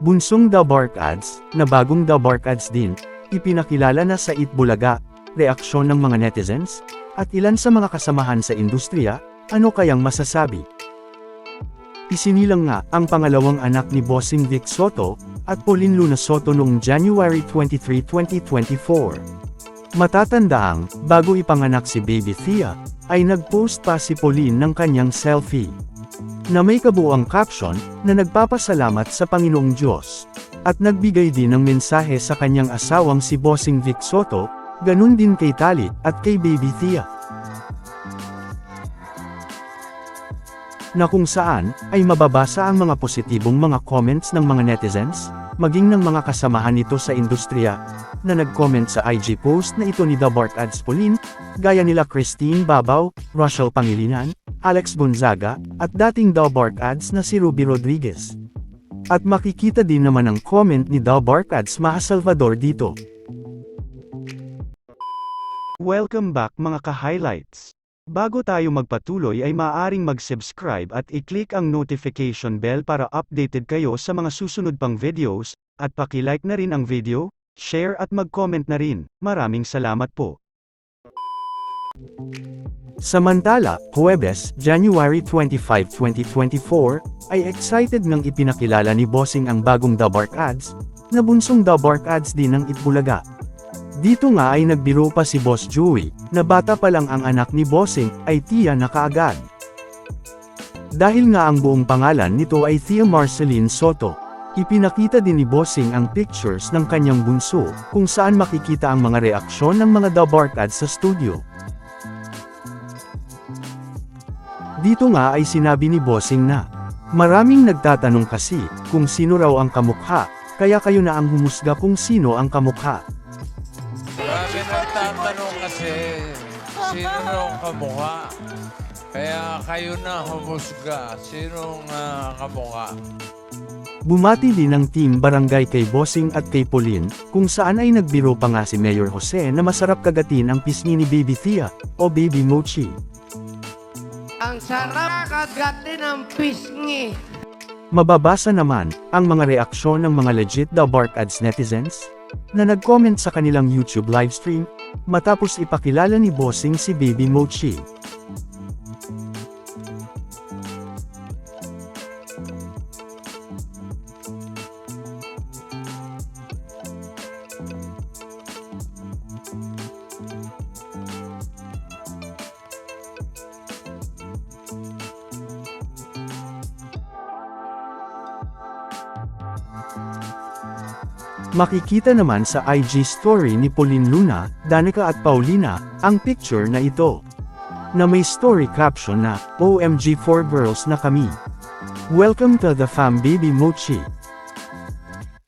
Bunsong The Bark Ads, na bagong The Bark Ads din, ipinakilala na sa Itbulaga, reaksyon ng mga netizens, at ilan sa mga kasamahan sa industriya, ano kayang masasabi? Isinilang nga ang pangalawang anak ni Bossing Vic Soto, at Pauline Luna Soto noong January 23, 2024. Matatandaang, bago ipanganak si Baby Thea, ay nag-post pa si Pauline ng kanyang selfie. Na may kabuang caption, na nagpapasalamat sa Panginoong Diyos. At nagbigay din ng mensahe sa kanyang asawang si Bossing Vic Soto, ganun din kay Talit at kay Baby Thea. na kung saan, ay mababasa ang mga positibong mga comments ng mga netizens, maging ng mga kasamahan nito sa industriya, na nag-comment sa IG post na ito ni The Bark Ads Pauline, gaya nila Christine Babaw, Rochelle Pangilinan, Alex Gonzaga, at dating The Bark Ads na si Ruby Rodriguez. At makikita din naman ang comment ni The Bark Ads Maha Salvador dito. Welcome back mga ka-highlights. Bago tayo magpatuloy ay maaaring mag-subscribe at i-click ang notification bell para updated kayo sa mga susunod pang videos, at paki-like na rin ang video, share at mag-comment na rin. Maraming salamat po. Samantala, Huwebes, January 25, 2024, ay excited nang ipinakilala ni Bossing ang bagong The Bark Ads, na bunsong The Bark Ads din ng Itbulaga. Dito nga ay nagbiro pa si Boss Joey, na bata pa lang ang anak ni Bossing, ay Tia na kaagad. Dahil nga ang buong pangalan nito ay Thea Marceline Soto, ipinakita din ni Bossing ang pictures ng kanyang bunso, kung saan makikita ang mga reaksyon ng mga The Bark Ads sa studio. Dito nga ay sinabi ni Bossing na, Maraming nagtatanong kasi, kung sino raw ang kamukha, kaya kayo na ang humusga kung sino ang kamukha. Marami nagtatanong kasi sino raw ang kamukha. Kaya kayo na humusga. Sinong uh, kamukha? Bumati din ng team barangay kay Bossing at kay Pauline, kung saan ay nagbiro pa nga si Mayor Jose na masarap kagatin ang pisngi ni Baby Thea, o Baby Mochi. Ang sarap kagatin ng pisngi. Mababasa naman, ang mga reaksyon ng mga legit The Bark Ads netizens, na nag-comment sa kanilang YouTube livestream, matapos ipakilala ni Bossing si Baby Mochi. Makikita naman sa IG story ni Pauline Luna, Danica at Paulina, ang picture na ito. Na may story caption na, OMG 4 girls na kami. Welcome to the fam baby Mochi.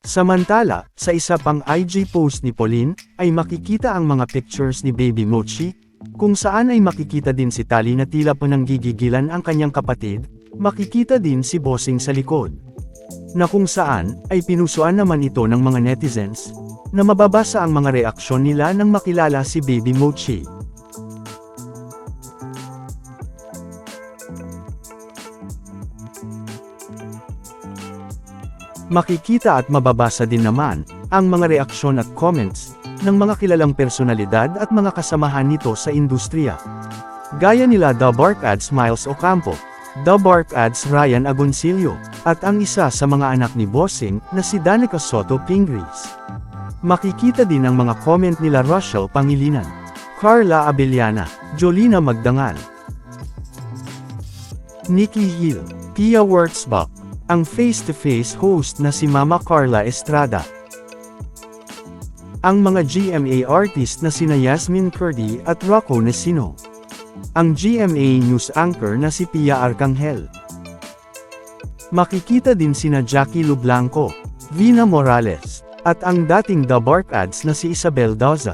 Samantala, sa isa pang IG post ni Pauline, ay makikita ang mga pictures ni Baby Mochi, kung saan ay makikita din si Tali na tila pa nanggigigilan ang kanyang kapatid, makikita din si Bossing sa likod na kung saan, ay pinusuan naman ito ng mga netizens, na mababasa ang mga reaksyon nila nang makilala si Baby Mochi. Makikita at mababasa din naman, ang mga reaksyon at comments, ng mga kilalang personalidad at mga kasamahan nito sa industriya. Gaya nila The Bark Ads Miles Ocampo, The Bark Ads Ryan Agoncillo, at ang isa sa mga anak ni Bossing na si Danica Soto Pingris. Makikita din ang mga comment nila Rochelle Pangilinan, Carla Abellana, Jolina Magdangal, Nikki Hill, Pia Wurtzbach, ang face-to-face host na si Mama Carla Estrada. Ang mga GMA artist na sina Yasmin Curdy at Rocco Nesino. Ang GMA News anchor na si Pia Arcangel. Makikita din sina Jackie Lublanco, Vina Morales, at ang dating The Bark Ads na si Isabel Daza.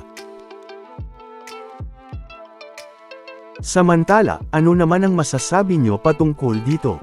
Samantala, ano naman ang masasabi nyo patungkol dito?